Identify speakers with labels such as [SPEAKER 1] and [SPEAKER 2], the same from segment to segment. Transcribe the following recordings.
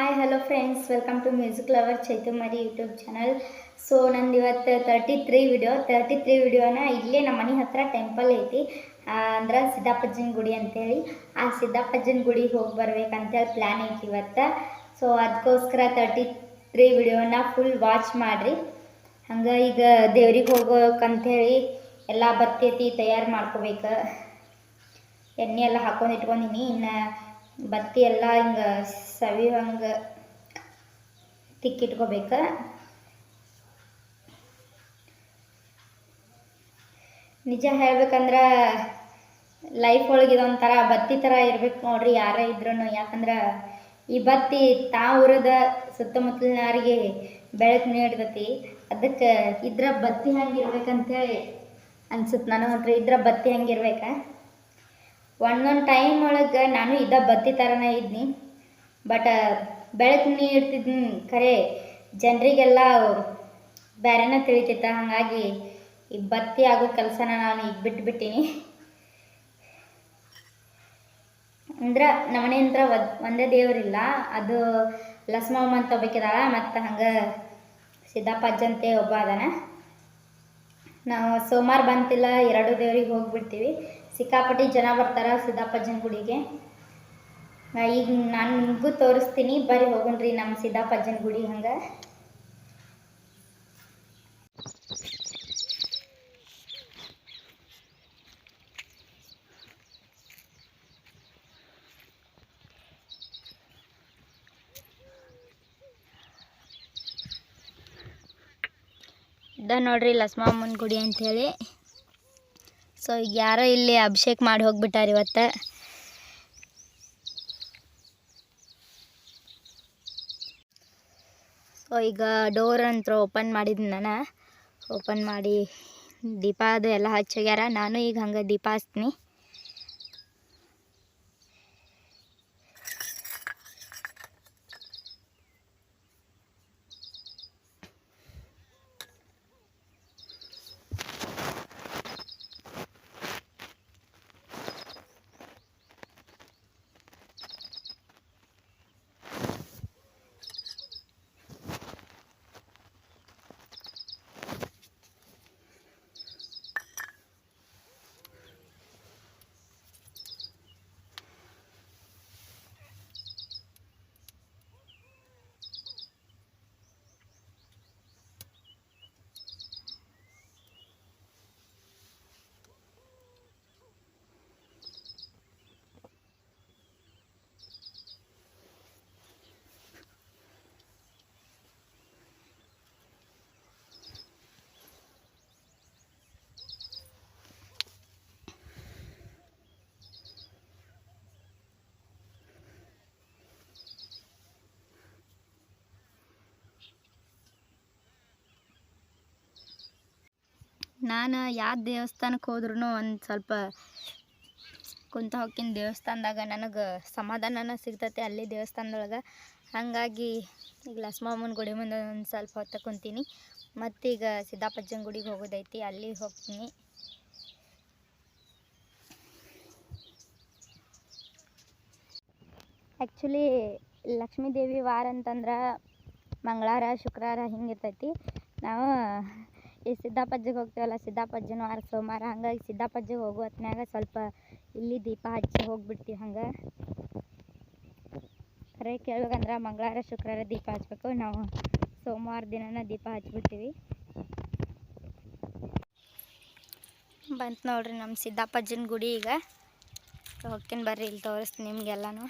[SPEAKER 1] Hi hello friends welcome to music lover Chaitumari YouTube channel so ನಂದು ಇವತ್ತು thirty three video thirty three ವಿಡಿಯೋನ ಇಲ್ಲೇ ನಮ್ಮ ಮನೆ ಹತ್ರ ಟೆಂಪಲ್ ಐತಿ ಅಂದ್ರೆ ಸಿದ್ದಾಪಜ್ಜನ ಗುಡಿ ಅಂತೇಳಿ. ಆ ಸಿದ್ದಾಪಜ್ಜನ ಗುಡಿಗೆ ಹೋಗಿ ಬರ್ಬೇಕಂತೇಳಿ ಪ್ಲ್ಯಾನ್ ಐತಿ ಇವತ್ತು. ಸೊ ಅದಕ್ಕೋಸ್ಕರ ತರ್ಟಿ ತ್ರೀ ವಿಡಿಯೋನ ಫುಲ್ ವಾಚ್ ಮಾಡಿರಿ. ಹಂಗೆ ಈಗ ದೇವ್ರಿಗೆ ಹೋಗ್ಬೇಕಂಥೇಳಿ ಎಲ್ಲ ಬತ್ತೈತಿ ತಯಾರು ಮಾಡ್ಕೋಬೇಕು. ಎಣ್ಣೆ ಎಲ್ಲ ಹಾಕೊಂಡು ಇಟ್ಕೊಂಡಿನಿ. ಇನ್ನು ಬತ್ತಿ ಎಲ್ಲ ಹಿಂಗೆ ಸವಿ ಹಂಗೆ ತಿಕ್ಕಿಟ್ಕೋಬೇಕು. ನಿಜ ಹೇಳ್ಬೇಕಂದ್ರೆ ಲೈಫ್ ಒಳಗೆ ಇದೊಂಥರ ಬತ್ತಿ ಥರ ಇರ್ಬೇಕು ನೋಡ್ರಿ ಯಾರೇ ಇದ್ರೂ ಯಾಕಂದ್ರೆ ಈ ಬತ್ತಿ ತಾ ಉರದ ಸುತ್ತಮುತ್ತಲಿನವರಿಗೆ ಬೆಳಕು ನೀಡ್ತತಿ. ಅದಕ್ಕೆ ಇದ್ರ ಬತ್ತಿ ಹಂಗಿರ್ಬೇಕಂತೇಳಿ ಅನ್ಸುತ್ತೆ ನಾನು ನೋಡ್ರಿ ಇದ್ರ ಬತ್ತಿ ಹಂಗಿರ್ಬೇಕು ಒಂದೊಂದು ಟೈಮ್ ಒಳಗೆ ನಾನು ಇದ್ದ ಬತ್ತಿ ಥರನೇ ಇದ್ನಿ. ಬಟ್ ಬೆಳಕು ನೀಡ್ತಿದ್ನಿ ಖರೆ ಜನರಿಗೆಲ್ಲ ಬೇರೆನ ತಿಳಿತೈತ ಹಾಗಾಗಿ ಈ ಬತ್ತಿ ಆಗೋ ಕೆಲಸನ ನಾನು ಈಗ ಬಿಟ್ಬಿಟ್ಟಿನಿ. ಅಂದ್ರೆ ನಮ್ಮನೆ ಅಂದ್ರೆ ಒದ್ ದೇವರಿಲ್ಲ, ಅದು ಲಸ್ಮಮ್ಮ ಅಂತ ಒಬ್ಬಕಿದಾಳ ಮತ್ತು ಹಂಗೆ ಸಿದ್ದಪ್ಪಾಜಂತೆ ಒಬ್ಬ ಅದಾನ. ನಾವು ಸೋಮವಾರ ಬಂತಿಲ್ಲ, ಎರಡು ದೇವ್ರಿಗೆ ಹೋಗ್ಬಿಡ್ತೀವಿ. ಸಿಕ್ಕಾಪಟ್ಟಿ ಜನ ಬರ್ತಾರೆ ಸಿದ್ದಪ್ಪಜ್ಜನ ಗುಡಿಗೆ. ಈಗ ನಾನು ನಿಮಗೂ ತೋರಿಸ್ತೀನಿ. ಬರ್ರಿ ಹೋಗೋಣ್ರಿ ನಮ್ಮ ಸಿದ್ದಾಪಜ್ಜನ ಗುಡಿ ಹಂಗೆ. ಇದ ನೋಡ್ರಿ ಲಸ್ಮಮ್ಮನ ಗುಡಿ ಅಂಥೇಳಿ ಸೊ ಈಗ ಯಾರೋ ಇಲ್ಲಿ ಅಭಿಷೇಕ್ ಮಾಡಿ ಹೋಗ್ಬಿಟ್ಟಾರ ಇವತ್ತು. ಈಗ ಡೋರ್ ಅಂತ ಓಪನ್ ಮಾಡಿದ್ದು ನಾನು. ಓಪನ್ ಮಾಡಿ ದೀಪ ಅದು ಎಲ್ಲ ಹಚ್ಚೋಗ್ಯಾರ. ನಾನು ಈಗ ಹಂಗೆ ದೀಪ ಹಚ್ತೀನಿ. ನಾನು ಯಾವ ದೇವಸ್ಥಾನಕ್ಕೆ ಹೋದ್ರೂ ಒಂದು ಸ್ವಲ್ಪ ಕುಂತ ಹೋಗಿನ ದೇವಸ್ಥಾನದಾಗ ನನಗೆ ಸಮಾಧಾನನ ಸಿಗ್ತೈತೆ ಅಲ್ಲಿ ದೇವಸ್ಥಾನದೊಳಗೆ. ಹಾಗಾಗಿ ಈಗ ಲಸ್ಮಮ್ಮನ ಗುಡಿ ಮುಂದೆ ಒಂದು ಸ್ವಲ್ಪ ಹೊತ್ತು ಕುಂತೀನಿ. ಮತ್ತೀಗ ಸಿದ್ದಾಪಜ್ಜನ ಗುಡಿಗೆ ಹೋಗೋದೈತಿ, ಅಲ್ಲಿ ಹೋಗ್ತೀನಿ. ಆ್ಯಕ್ಚುಲಿ ಲಕ್ಷ್ಮೀದೇವಿ ವಾರ ಅಂತಂದ್ರೆ ಮಂಗಳವಾರ ಶುಕ್ರವಾರ ಹಿಂಗಿರ್ತೈತಿ. ನಾವು ಈ ಸಿದ್ದಾಪಜ್ಜಿಗೆ ಹೋಗ್ತೀವಲ್ಲ ಸಿದ್ದಾಪಜ್ಜನ ವಾರ ಸೋಮವಾರ ಹಂಗಾಗಿ ಸಿದ್ದಾಪಜ್ಜಿಗೆ ಹೋಗೋ ಹೊತ್ನ್ಯಾಗ ಸ್ವಲ್ಪ ಇಲ್ಲಿ ದೀಪ ಹಚ್ಚಿ ಹೋಗ್ಬಿಡ್ತೀವಿ ಹಂಗೆ. ಖರೆ ಕೇಳ್ಬೇಕಂದ್ರೆ ಮಂಗಳವಾರ, ಶುಕ್ರವಾರ ದೀಪ ಹಚ್ಬೇಕು. ನಾವು ಸೋಮವಾರ ದಿನನ ದೀಪ ಹಚ್ಬಿಡ್ತೀವಿ. ಬಂತು ನೋಡ್ರಿ ನಮ್ಮ ಸಿದ್ದಾಪಜ್ಜನ ಗುಡಿ ಈಗ. ಹೋಗ್ತೀನಿ ಬರ್ರಿ, ಇಲ್ಲಿ ತೋರಿಸ್ತೀನಿ ನಿಮಗೆಲ್ಲನೂ.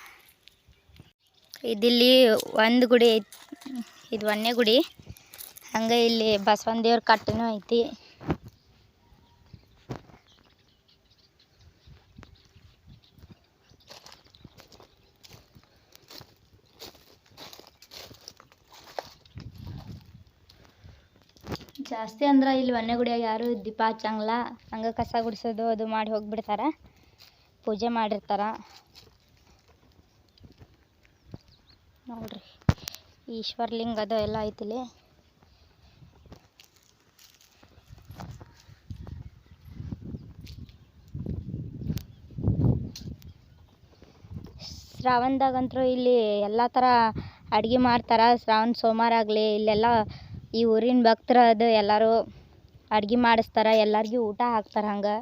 [SPEAKER 1] ಇದಿಲ್ಲಿ ಒಂದು ಗುಡಿ ಐತಿ, ಇದು ಒಂದನೇ ಗುಡಿ ಹಂಗೆ ಇಲ್ಲಿ ಬಸವನ ದೇವ್ರ ಕಟ್ಟೆನೂ ಐತಿ. ಜಾಸ್ತಿ ಅಂದ್ರೆ ಇಲ್ಲಿ ಒನ್ನೆ ಯಾರು ದೀಪ ಹಚ್ಚಂಗಿಲ್ಲ. ಹಂಗೆ ಕಸ ಗುಡಿಸೋದು ಅದು ಮಾಡಿ ಹೋಗ್ಬಿಡ್ತಾರೆ. ಪೂಜೆ ಮಾಡಿರ್ತಾರೆ. ನೋಡ್ರಿ, ಈಶ್ವರ್ಲಿಂಗ ಅದು ಎಲ್ಲ ಐತಿಲ್ಲಿ ಶ್ರಾವಣದಾಗಂತೂ ಇಲ್ಲಿ ಎಲ್ಲ ಥರ ಅಡ್ಗೆ ಮಾಡ್ತಾರೆ. ಶ್ರಾವಣ ಸೋಮವಾರ ಆಗಲಿ, ಇಲ್ಲೆಲ್ಲ ಈ ಊರಿನ ಭಕ್ತರು ಅದು ಎಲ್ಲರೂ ಅಡ್ಗೆ ಮಾಡಿಸ್ತಾರೆ. ಎಲ್ಲರಿಗೂ ಊಟ ಹಾಕ್ತಾರೆ ಹಂಗೆ.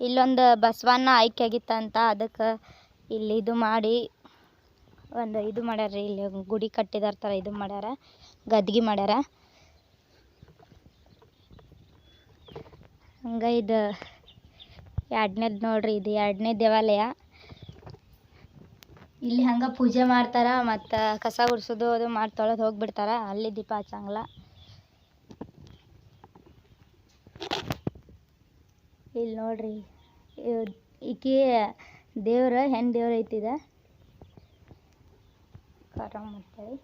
[SPEAKER 1] ಇಲ್ಲೊಂದು ಬಸವಣ್ಣ ಆಯ್ಕೆ ಆಗಿತ್ತಂತ ಅದಕ್ಕೆ ಇಲ್ಲಿ ಇದು ಮಾಡಿ ಒಂದು ಇದು ಮಾಡ್ಯಾರ ಇಲ್ಲಿ ಗುಡಿ ಕಟ್ಟಿದಾರ ತರ ಇದು ಮಾಡ್ಯಾರ, ಗದ್ಗೆ ಮಾಡ್ಯಾರ. ಹಂಗೆ ಇದು ಎರಡನೇದು ನೋಡ್ರಿ, ಇದು ಎರಡನೇ ದೇವಾಲಯ. ಇಲ್ಲಿ ಹಂಗೆ ಪೂಜೆ ಮಾಡ್ತಾರ ಮತ್ತು ಕಸ ಗುಡಿಸೋದು ಅದು ಮಾಡಿ ತೊಳೆದು ಹೋಗ್ಬಿಡ್ತಾರ, ಅಲ್ಲಿ ದೀಪ ಹಚ್ಚಂಗಿಲ್ಲ. ಇಲ್ಲಿ ನೋಡ್ರಿ ಇಕಿ ದೇವ್ರ ಹೆಣ್ಣು ದೇವ್ರ ಐತಿದ ಕರಮ್ ಅಂತೇಳಿ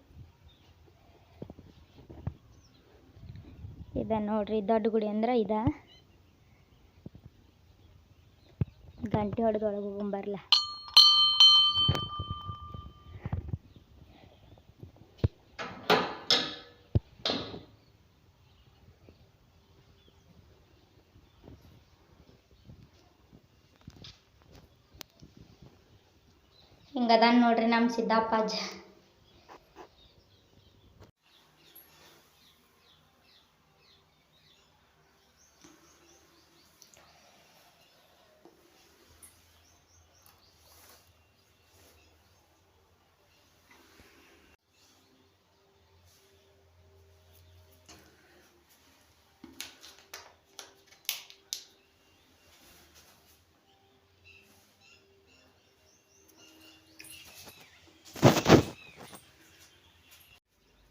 [SPEAKER 1] ಇದ ನೋಡ್ರಿ, ದೊಡ್ಡ ಗುಡಿ ಅಂದ್ರೆ ಇದ. ಗಂಟೆ ಹೊಡೆದು ಒಳಗೆ ಹೋಗೊಂಬರ್ಲ ಹಿಂಗದಾನ ನೋಡ್ರಿ ನಮ್ಮ ಸಿದ್ದಪ್ಪಾಜ.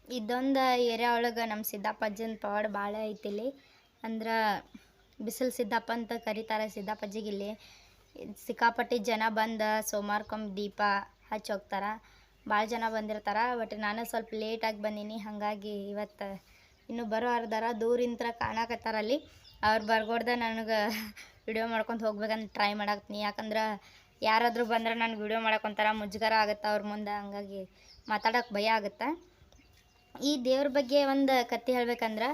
[SPEAKER 1] ಇದೊಂದು ಏರಿಯಾ ಒಳಗೆ ನಮ್ಮ ಸಿದ್ದಪ್ಪಜ್ಜನ ಪವಾಡ ಭಾಳ ಐತಿ ಇಲ್ಲಿ ಅಂದ್ರೆ ಬಿಸಿಲು ಸಿದ್ದಪ್ಪ ಅಂತ ಕರೀತಾರೆ ಸಿದ್ದಾಪಜ್ಜಿಗೆ ಇಲ್ಲಿ. ಸಿಕ್ಕಾಪಟ್ಟಿ ಜನ ಬಂದು ಸೋಮವಾರಕ್ಕೊಮ್ಮೆ ದೀಪ ಹಚ್ಚಿ ಹೋಗ್ತಾರೆ. ಭಾಳ ಜನ ಬಂದಿರ್ತಾರೆ ಬಟ್ ನಾನು ಸ್ವಲ್ಪ ಲೇಟಾಗಿ ಬಂದೀನಿ. ಹಾಗಾಗಿ ಇವತ್ತು ಇನ್ನೂ ಬರೋ ಅರ್ಧಾರ ದೂರಿಂತ್ರ ಕಾಣಕತ್ತಾರ ಅಲ್ಲಿ. ಅವ್ರು ಬರ್ಗೊಡ್ದ ನನಗೆ ವಿಡಿಯೋ ಮಾಡ್ಕೊಂಡು ಹೋಗ್ಬೇಕಂತ ಟ್ರೈ ಮಾಡಾಕ್ತೀನಿ. ಯಾಕಂದ್ರೆ ಯಾರಾದರೂ ಬಂದ್ರೆ ನನಗೆ ವಿಡಿಯೋ ಮಾಡಕೊಂತಾರ ಮುಜುಗರ ಆಗುತ್ತೆ ಅವ್ರ ಮುಂದೆ. ಹಂಗಾಗಿ ಮಾತಾಡೋಕೆ ಭಯ ಆಗುತ್ತೆ. ಈ ದೇವ್ರ ಬಗ್ಗೆ ಒಂದು ಕತೆ ಹೇಳ್ಬೇಕಂದ್ರೆ,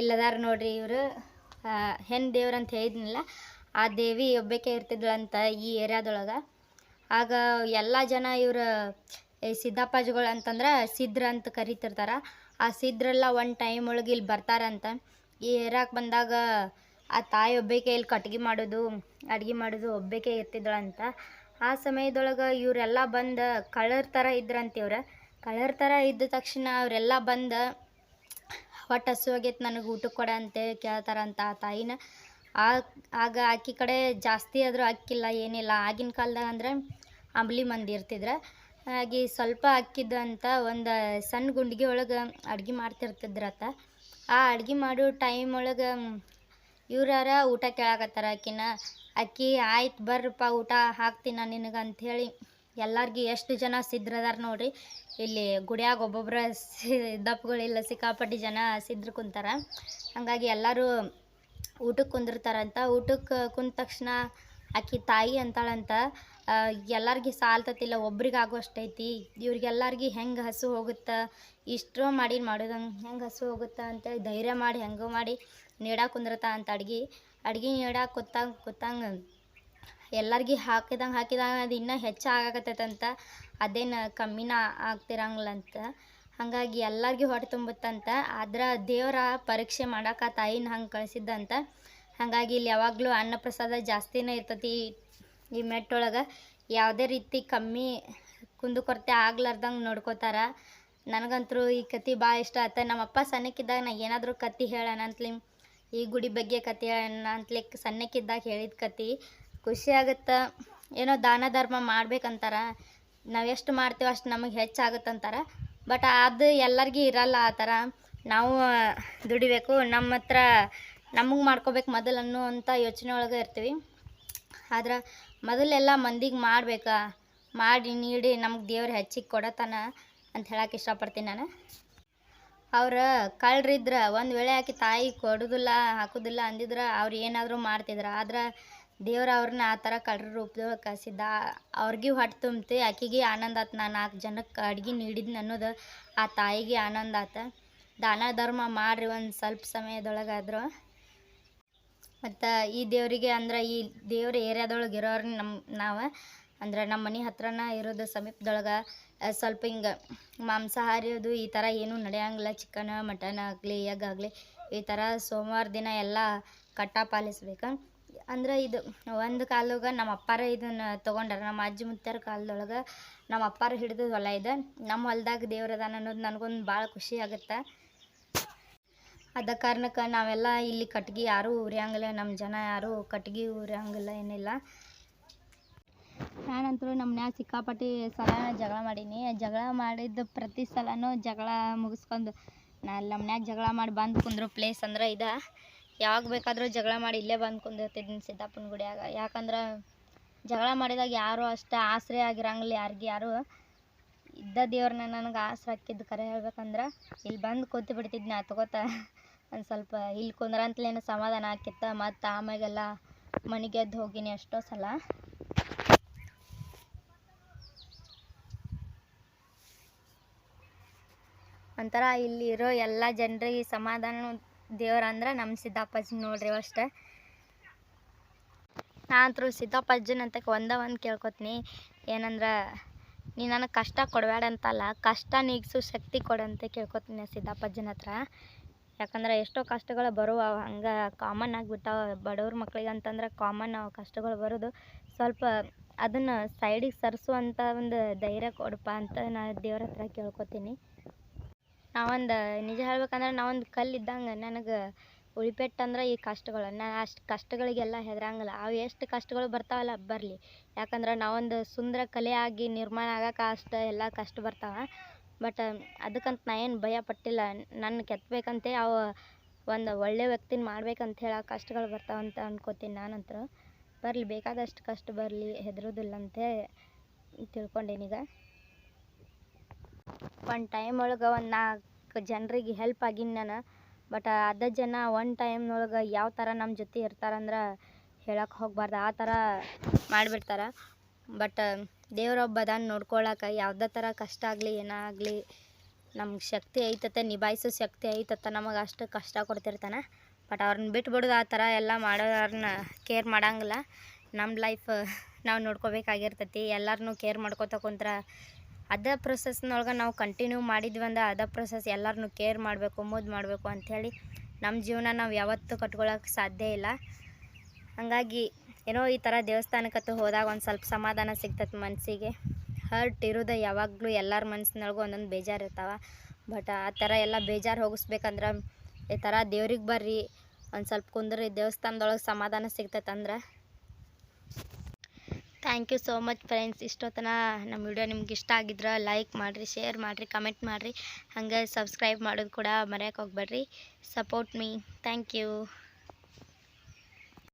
[SPEAKER 1] ಇಲ್ಲದಾರ ನೋಡ್ರಿ ಇವರು ಹೆಣ್ಣು ದೇವ್ರು ಅಂತ ಹೇಳಿದ್ನಲ್ಲ, ಆ ದೇವಿ ಒಬ್ಬಾಕೆ ಇರ್ತಿದ್ಳಂತ ಈ ಏರಿಯಾದೊಳಗೆ. ಆಗ ಎಲ್ಲ ಜನ ಇವರು ಸಿದ್ದಪ್ಪಾಜಿಗಳು ಅಂತಂದ್ರೆ ಸಿದ್ರ ಅಂತ ಕರಿತಿರ್ತಾರೆ. ಆ ಸಿದ್ರೆಲ್ಲ ಒಂದು ಟೈಮ್ ಒಳಗೆ ಇಲ್ಲಿ ಬರ್ತಾರಂತ. ಈ ಏರಿಯಾಕ್ಕೆ ಬಂದಾಗ ಆ ತಾಯಿ ಒಬ್ಬಕ್ಕೆ ಇಲ್ಲಿ ಕಟ್ಗೆ ಮಾಡೋದು, ಅಡ್ಗೆ ಮಾಡೋದು ಒಬ್ಬಾಕೆ ಇರ್ತಿದ್ಳಂತ. ಆ ಸಮಯದೊಳಗೆ ಇವರೆಲ್ಲ ಬಂದು ಕಳ್ಳರ ಥರ ಇದ್ರಂತ ಇವ್ರು. ಕಳ್ಳರ ಥರ ಇದ್ದ ತಕ್ಷಣ ಅವರೆಲ್ಲ ಬಂದು ಹೊಟ್ಟೆ ಹಸುವಾಗೈತೆ ನನಗೆ ಊಟಕ್ಕೆ ಕೊಡ ಅಂತೇಳಿ ಕೇಳ್ತಾರಂತ ಆ ತಾಯಿನ. ಆಗ ಆಕಿ ಕಡೆ ಜಾಸ್ತಿ ಆದರೂ ಅಕ್ಕಿಲ್ಲ ಏನಿಲ್ಲ. ಆಗಿನ ಕಾಲದಾಗ ಅಂದ್ರೆ ಅಂಬ್ಲಿ ಮಂದಿ ಇರ್ತಿದ್ರು. ಹಾಗೆ ಸ್ವಲ್ಪ ಅಕ್ಕಿದ್ದು ಅಂತ ಒಂದು ಸಣ್ಣ ಗುಂಡಿಗೆ ಒಳಗೆ ಅಡ್ಗೆ ಮಾಡ್ತಿರ್ತಿದ್ರತ್ತ ಆ ಅಡ್ಗೆ ಮಾಡೋ ಟೈಮ್ ಒಳಗೆ ಇವ್ರಾರ ಊಟ ಕೇಳಾಕತ್ತಾರ ಆಕಿನ. ಅಕ್ಕಿ ಆಯ್ತು ಬರ್ರಪ್ಪ, ಊಟ ಹಾಕ್ತೀನಿ ನಾನು ನಿನಗೆ ಅಂಥೇಳಿ ಎಲ್ಲರಿಗೂ ಎಷ್ಟು ಜನ ಸಿದ್ರದಾರ ನೋಡ್ರಿ. ಇಲ್ಲಿ ಗುಡಿಯಾಗ ಒಬ್ಬೊಬ್ಬರ ದಪ್ಪಗಳಿಲ್ಲ, ಸಿಕ್ಕಾಪಟ್ಟಿ ಜನ ಸಿದ್ರು ಕುಂತಾರ. ಹಾಗಾಗಿ ಎಲ್ಲರೂ ಊಟಕ್ಕೆ ಕುಂದಿರ್ತಾರಂತ ಊಟಕ್ಕೆ ಕುಂದ ತಕ್ಷಣ ಆಕಿ ತಾಯಿ ಅಂತಾಳಂತ ಎಲ್ಲರಿಗೆ ಸಾಲ್ತತಿಲ್ಲ ಒಬ್ರಿಗೆ ಆಗೋಷ್ಟೈತಿ ಇವ್ರಿಗೆಲ್ಲರಿಗೆ ಹೆಂಗೆ ಹಸು ಹೋಗುತ್ತೆ, ಇಷ್ಟೋ ಮಾಡಿ ಮಾಡೋದಂಗೆ ಹೆಂಗೆ ಹಸು ಹೋಗುತ್ತೆ ಅಂತೇಳಿ ಧೈರ್ಯ ಮಾಡಿ, ಹೆಂಗೋ ಮಾಡಿ ನೀಡಾಕ ಕುಂದಿರ್ತಾ ಅಂತ ಅಡ್ಗೆ. ಅಡ್ಗೆ ನೀಡಾಕ ಕೂತಂಗೆ ಕೂತಂಗೆ ಎಲ್ಲರಿಗೆ ಹಾಕಿದಂಗೆ ಹಾಕಿದಂಗೆ ಅದು ಇನ್ನೂ ಹೆಚ್ಚು ಆಗಾಕತ್ತೈತಂತ, ಅದೇನು ಕಮ್ಮಿನ ಆಗ್ತಿರಂಗಿಲ್ಲಂತ ಹಾಗಾಗಿ ಎಲ್ಲರಿಗೂ ಹೊಟ್ಟೆ ತುಂಬುತ್ತಂತ, ಆದ್ರೆ ದೇವರ ಪರೀಕ್ಷೆ ಮಾಡಕ್ಕೆ ಆ ತಾಯಿನ ಹಂಗೆ ಕಳಿಸಿದ್ದಂತ. ಹಾಗಾಗಿ ಇಲ್ಲಿ ಯಾವಾಗಲೂ ಅನ್ನಪ್ರಸಾದ ಜಾಸ್ತಿನೇ ಇರ್ತತಿ ಈ ಮೆಟ್ಟೊಳಗೆ. ಯಾವುದೇ ರೀತಿ ಕಮ್ಮಿ ಕುಂದುಕೊರತೆ ಆಗ್ಲಾರ್ದಂಗೆ ನೋಡ್ಕೋತಾರ. ನನಗಂತರೂ ಈ ಕತೆ ಭಾಳ ಇಷ್ಟ ಆಯ್ತು ನಮ್ಮಪ್ಪ ಸಣ್ಣಕ್ಕಿದ್ದಾಗ ನಾ ಏನಾದರೂ ಕತೆ ಹೇಳೋಣ ಅಂತಲಿ ಈ ಗುಡಿ ಬಗ್ಗೆ ಕತೆ ಹೇಳೋಣ ಅಂತ್ಲಿಕ್ಕೆ ಸಣ್ಣಕ್ಕಿದ್ದಾಗ ಹೇಳಿದ ಕತೆ. ಖುಷಿ ಆಗುತ್ತೆ? ಏನೋ ದಾನ ಧರ್ಮ ಮಾಡ್ಬೇಕಂತಾರ. ನಾವು ಎಷ್ಟು ಮಾಡ್ತೀವೋ ಅಷ್ಟು ನಮಗೆ ಹೆಚ್ಚಾಗುತ್ತಂತಾರ. ಬಟ್ ಅದು ಎಲ್ಲರಿಗೂ ಇರಲ್ಲ ಆ ಥರ. ನಾವು ದುಡಿಬೇಕು. ನಮ್ಮ ಹತ್ರ ನಮಗೆ ಮಾಡ್ಕೋಬೇಕು ಮೊದಲು ಅನ್ನುವಂಥ ಯೋಚನೆ ಒಳಗೆ ಇರ್ತೀವಿ. ಆದ್ರೆ ಮೊದಲೆಲ್ಲ ಮಂದಿಗೆ ಮಾಡಬೇಕಾ? ಮಾಡಿ, ನೀಡಿ ನಮ್ಗೆ ದೇವ್ರು ಹೆಚ್ಚಿಗೆ ಕೊಡತನ ಅಂತ ಹೇಳಕ್ಕೆ ಇಷ್ಟಪಡ್ತೀನಿ ನಾನು. ಅವ್ರ ಕಳ್ರಿದ್ರ ಒಂದು ವೇಳೆ ಆಕೆ ತಾಯಿ ಕೊಡೋದಿಲ್ಲ, ಹಾಕೋದಿಲ್ಲ ಅಂದಿದ್ರೆ ಅವ್ರು ಏನಾದರೂ ಮಾಡ್ತಿದ್ರು. ಆದ್ರೆ ದೇವ್ರ ಅವ್ರನ್ನ ಆ ಥರ ಕಳ್ರ ರೂಪದೊಳಗೆ ಕಳಿಸಿದ್ದ ಅವ್ರಿಗೆ ಹೊಟ್ಟೆ ತುಂಬ್ತಿ. ಆಕೆಗೆ ಆನಂದ ಆತು. ನಾ ನಾಲ್ಕು ಜನಕ್ಕೆ ಅಡ್ಗೆ ನೀಡಿದ್ನ ಅನ್ನೋದು ಆ ತಾಯಿಗೆ ಆನಂದ ಆತ. ದಾನ ಧರ್ಮ ಮಾಡ್ರಿ ಒಂದು ಸ್ವಲ್ಪ ಸಮಯದೊಳಗಾದ್ರು. ಮತ್ತು ಈ ದೇವರಿಗೆ ಅಂದ್ರೆ ಈ ದೇವ್ರ ಏರಿಯಾದೊಳಗೆ ಇರೋರು ನಮ್ಮ ನಾವು. ಅಂದ್ರೆ ನಮ್ಮ ಮನೆ ಹತ್ರನ ಇರೋದು ಸಮೀಪದೊಳಗೆ ಸ್ವಲ್ಪ ಹಿಂಗೆ ಮಾಂಸಾಹಾರಿ ಅದು ಈ ಥರ ಏನೂ ನಡೆಯಂಗಿಲ್ಲ. ಚಿಕನ್, ಮಟನ್ ಆಗಲಿ, ಎಗ್ ಆಗಲಿ ಈ ಥರ ಸೋಮವಾರ ದಿನ ಎಲ್ಲ ಕಟ್ಟ ಪಾಲಿಸ್ಬೇಕು. ಅಂದ್ರೆ ಇದು ಒಂದು ಕಾಲದಾಗ ನಮ್ಮ ಅಪ್ಪಾರ ಇದನ್ನು ತಗೊಂಡಾರ, ನಮ್ಮ ಅಜ್ಜಿ ಮುತ್ತಾರ ಕಾಲದೊಳಗೆ ನಮ್ಮ ಅಪ್ಪಾರ ಹಿಡಿದು ಹೊಲ ಇದೆ. ನಮ್ಮ ಹೊಲ್ದಾಗ ದೇವ್ರ ಅದಾನ ಅನ್ನೋದು ನನಗೊಂದು ಭಾಳ ಖುಷಿ ಆಗುತ್ತೆ. ಅದ ಕಾರಣಕ್ಕೆ ನಾವೆಲ್ಲ ಇಲ್ಲಿ ಕಟ್ಗೆ ಯಾರೂ ಉರಿಯಂಗಿಲ್ಲ ನಮ್ಮ ಜನ ಯಾರೂ ಕಟ್ಗೆ ಉರಿಯಂಗಿಲ್ಲ, ಏನಿಲ್ಲ. ನಾನಂತೂ ನಮ್ಮ ಮನ್ಯಾಗ ಸಿಕ್ಕಾಪಟ್ಟಿ ಸಲ ಜಗಳ ಮಾಡೀನಿ. ಜಗಳ ಮಾಡಿದ ಪ್ರತಿ ಸಲನೂ ಜಗಳ ಮುಗಿಸ್ಕೊಂಡು ನಾ ಅಲ್ಲಿ ನಮ್ಮ ಮನ್ಯಾಗ ಜಗಳ ಮಾಡಿ ಬಂದು ಕುಂದ್ರು ಪ್ಲೇಸ್ ಅಂದ್ರೆ ಇದು. ಯಾವಾಗ ಬೇಕಾದರೂ ಜಗಳ ಮಾಡಿ ಇಲ್ಲೇ ಬಂದು ಕುಂದಿರ್ತಿದ್ದೀನಿ ಸಿದ್ದಾಪುರ ಗುಡಿಯಾಗ. ಯಾಕಂದ್ರೆ ಜಗಳ ಮಾಡಿದಾಗ ಯಾರು ಅಷ್ಟು ಆಸರೆ ಆಗಿರಂಗಿಲ್ಲ ಯಾರಿಗೆ ಯಾರು. ಇದ್ದ ದೇವ್ರನ್ನ ನನಗೆ ಆಸರೆ ಹಾಕಿದ್ದು ಕರೆ ಹೇಳ್ಬೇಕಂದ್ರೆ ಇಲ್ಲಿ ಬಂದು ಕೂತು ಬಿಡ್ತಿದ್ನ ತಗೋತ. ಒಂದು ಸ್ವಲ್ಪ ಇಲ್ಲಿ ಕುಂದ್ರಂತಲೇನು ಸಮಾಧಾನ ಆಕಿತ್ತ ಮತ್ತು ಆಮ್ಯಾಗೆಲ್ಲ ಮನೆಗೆ ಎದ್ದು ಹೋಗಿನಿ ಅಷ್ಟೋ ಸಲ. ಒಂಥರ ಇಲ್ಲಿರೋ ಎಲ್ಲ ಜನರಿಗೆ ಸಮಾಧಾನ ದೇವ್ರ ಅಂದ್ರೆ ನಮ್ಮ ಸಿದ್ದಪ್ಪಾಜಿ ನೋಡ್ರಿ ಅಷ್ಟೇ. ನಾನಂತರೂ ಸಿದ್ದಪ್ಪಾಜನ ಅಂತ ಒಂದ ಒಂದು ಕೇಳ್ಕೊತೀನಿ. ಏನಂದ್ರೆ, ನೀ ನನಗೆ ಕಷ್ಟ ಕೊಡಬೇಡ ಅಂತಲ್ಲ ಕಷ್ಟ ನೀಗಿಸು ಶಕ್ತಿ ಕೊಡಂತ ಕೇಳ್ಕೊತೀನಿ ಸಿದ್ದಪ್ಪಾಜನ ಹತ್ರ. ಯಾಕಂದ್ರೆ ಎಷ್ಟೋ ಕಷ್ಟಗಳು ಬರುವ ಹಂಗೆ ಕಾಮನ್ ಆಗಿಬಿಟ್ಟಾವ ಬಡವ್ರ ಮಕ್ಳಿಗೆ ಅಂತಂದ್ರೆ ಕಾಮನ್ ಕಷ್ಟಗಳು ಬರೋದು. ಸ್ವಲ್ಪ ಅದನ್ನು ಸೈಡಿಗೆ ಸರಿಸುವಂಥ ಒಂದು ಧೈರ್ಯ ಕೊಡಪ್ಪ ಅಂತ ನಾನು ದೇವ್ರ ಹತ್ರ ಕೇಳ್ಕೊತೀನಿ ನಾವೊಂದು, ನಿಜ ಹೇಳ್ಬೇಕಂದ್ರೆ ನಾವೊಂದು ಕಲ್ಲು ಇದ್ದಂಗೆ ನನಗೆ ಉಳಿಪೆಟ್ಟಂದ್ರೆ ಈ ಕಷ್ಟಗಳು. ನಾನು ಅಷ್ಟು ಕಷ್ಟಗಳಿಗೆಲ್ಲ ಹೆದರಂಗಿಲ್ಲ. ಅವು ಎಷ್ಟು ಕಷ್ಟಗಳು ಬರ್ತಾವಲ್ಲ ಬರಲಿ. ಯಾಕಂದ್ರೆ ನಾವೊಂದು ಸುಂದರ ಕಲೆಯಾಗಿ ನಿರ್ಮಾಣ ಆಗಕ್ಕೆ ಅಷ್ಟು ಎಲ್ಲ ಕಷ್ಟ ಬರ್ತಾವೆ. ಬಟ್ ಅದಕ್ಕಂತ ನಾ ಏನು ಭಯ ಪಟ್ಟಿಲ್ಲ. ನನ್ನ ಕೆತ್ತಬೇಕಂತೆ ಅವು ಒಂದು ಒಳ್ಳೆ ವ್ಯಕ್ತಿನ ಮಾಡ್ಬೇಕಂತ ಹೇಳಿ ಆ ಕಷ್ಟಗಳು ಬರ್ತಾವಂತ ಅನ್ಕೋತೀನಿ ನಾನಂತೂ. ಬರಲಿ, ಬೇಕಾದಷ್ಟು ಕಷ್ಟ ಬರಲಿ, ಹೆದರೋದಿಲ್ಲ ಅಂತ ತಿಳ್ಕೊಂಡೀನೀಗ. ಒಂದು ಟೈಮ್ ಒಳಗೆ ಒಂದು ನಾಲ್ಕು ಜನರಿಗೆ ಹೆಲ್ಪ್ ಆಗಿನಿ ನಾನು. ಬಟ್ ಅದ ಜನ ಒಂದು ಟೈಮ್ನೊಳಗೆ ಯಾವ ಥರ ನಮ್ಮ ಜೊತೆ ಇರ್ತಾರಂದ್ರೆ ಹೇಳಕ್ಕೆ ಹೋಗ್ಬಾರ್ದು. ಆ ಥರ ಮಾಡಿಬಿಡ್ತಾರೆ. ಬಟ್ ದೇವ್ರೊಬ್ಬ ಅದಾನ ನೋಡ್ಕೊಳಕ್ಕೆ ಯಾವುದೇ ಥರ ಕಷ್ಟ ಆಗಲಿ, ಏನೇ ಆಗಲಿ, ನಮ್ಗೆ ಶಕ್ತಿ ಐತತೆ, ನಿಭಾಯಿಸೋ ಶಕ್ತಿ ಐತತೆ, ನಮಗೆ ಅಷ್ಟು ಕಷ್ಟ ಕೊಡ್ತಿರ್ತಾನೆ. ಬಟ್ ಅವ್ರನ್ನ ಬಿಟ್ಬಿಡೋದು ಆ ಥರ ಎಲ್ಲ ಮಾಡೋರನ್ನ ಕೇರ್ ಮಾಡಂಗಿಲ್ಲ. ನಮ್ಮ ಲೈಫ್ ನಾವು ನೋಡ್ಕೋಬೇಕಾಗಿರ್ತೈತಿ. ಎಲ್ಲರನ್ನೂ ಕೇರ್ ಮಾಡ್ಕೊತ ಕುಂತ್ರೆ ಅದೇ ಪ್ರೊಸೆಸ್ನೊಳಗೆ ನಾವು ಕಂಟಿನ್ಯೂ ಮಾಡಿದ್ವಿ ಅಂದ್ರೆ ಅದೇ ಪ್ರೊಸೆಸ್ ಎಲ್ಲರನ್ನು ಕೇರ್ ಮಾಡಬೇಕು ಮುದ್ದು ಮಾಡಬೇಕು ಅಂಥೇಳಿ ನಮ್ಮ ಜೀವನ ನಾವು ಯಾವತ್ತೂ ಕಟ್ಕೊಳ್ಳೋಕೆ ಸಾಧ್ಯ ಇಲ್ಲ. ಹಾಗಾಗಿ ಏನೋ ಈ ಥರ ದೇವಸ್ಥಾನಕ್ಕತ್ತು ಹೋದಾಗ ಒಂದು ಸ್ವಲ್ಪ ಸಮಾಧಾನ ಸಿಗ್ತದೆ ಮನಸ್ಸಿಗೆ ಹರ್ಟ್ ಇರೋದು ಯಾವಾಗಲೂ ಎಲ್ಲರ ಮನಸ್ಸಿನೊಳಗೂ ಒಂದೊಂದು ಬೇಜಾರು ಇರ್ತಾವೆ. ಬಟ್ ಆ ಥರ ಎಲ್ಲ ಬೇಜಾರು ಹೋಗಿಸ್ಬೇಕಂದ್ರೆ ಈ ಥರ ದೇವ್ರಿಗೆ ಬರ್ರಿ, ಒಂದು ಸ್ವಲ್ಪ ಕುಂದ್ರಿ ದೇವಸ್ಥಾನದೊಳಗೆ ಸಮಾಧಾನ ಸಿಗ್ತೈತೆ ಅಂದ್ರೆ thank you so much friends. ಇಷ್ಟೊತ್ತನ ನಮ್ಮ ವಿಡಿಯೋ ನಿಮ್ಗೆ ಇಷ್ಟ ಆಗಿದ್ರೆ ಲೈಕ್ ಮಾಡಿರಿ, ಶೇರ್ ಮಾಡಿರಿ, ಕಮೆಂಟ್ ಮಾಡಿರಿ. ಹಂಗೆ ಸಬ್ಸ್ಕ್ರೈಬ್ ಮಾಡೋದು ಕೂಡ ಮರೆಯೋಕೆ ಹೋಗ್ಬೇಡ್ರಿ. Support me. Thank you.